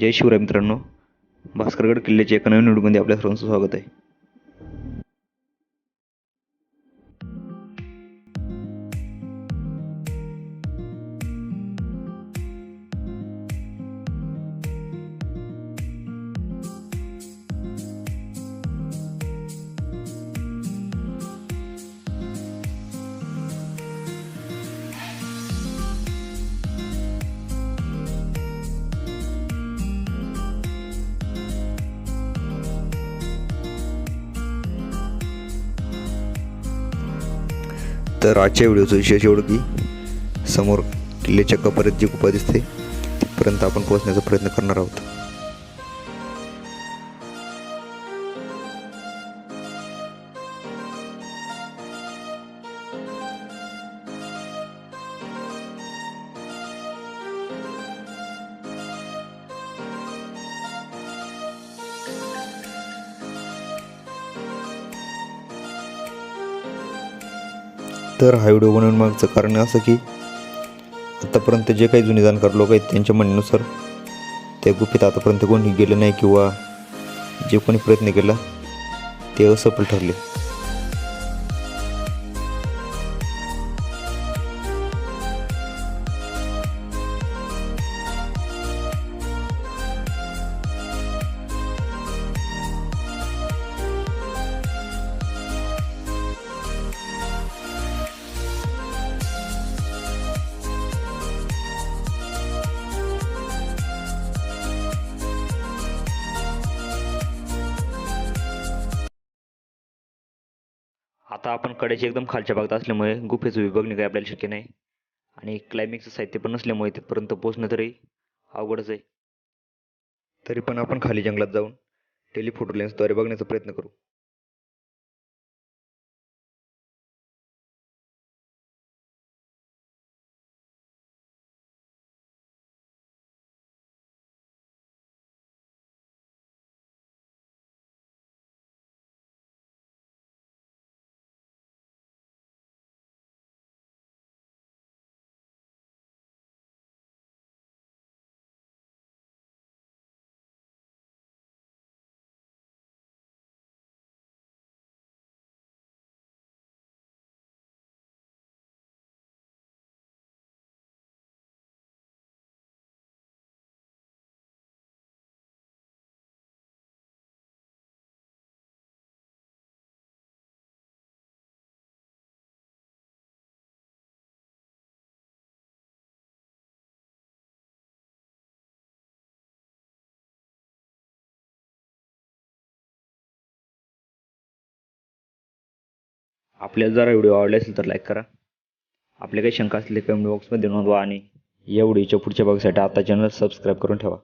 जय शिवराय मित्रांनो. भास्करगड किल्ल्याच्या एका नवीन व्हिडिओमध्ये आपल्या सर्वांचं स्वागत आहे. तर आजच्या व्हिडिओचं विशेष एवढं की समोर किल्ल्याच्या कपारीत जी गुफा दिसते तिथपर्यंत आपण पोहोचण्याचा प्रयत्न करणार आहोत. तर हा व्हिडिओ बनवून मागचं कारण असं की आत्तापर्यंत जे काही जुने जाणकार लोक आहेत त्यांच्या म्हणण्यानुसार त्या गुफेत आतापर्यंत कोणी गेले नाही किंवा जे कोणी प्रयत्न केला ते असफल ठरले. आता आपण कड्याच्या एकदम खालच्या भागात असल्यामुळे गुफेचं विभागणे काही आपल्याला शक्य नाही. आणि क्लायमिंगचं साहित्य पण नसल्यामुळे तिथपर्यंत पोहोचणं तरी अवघडच आहे. तरी पण आपण खाली जंगलात जाऊन टेलिफोटो लेन्सद्वारे बघण्याचा प्रयत्न करू. आपल्याला जरा व्हिडिओ आवडला असेल तर लाईक करा. आपल्या काही शंका असतील कमेंट बॉक्समध्ये नोंदवा आणि या व्हिडिओच्या पुढच्या भागासाठी आता चॅनल सबस्क्राईब करून ठेवा.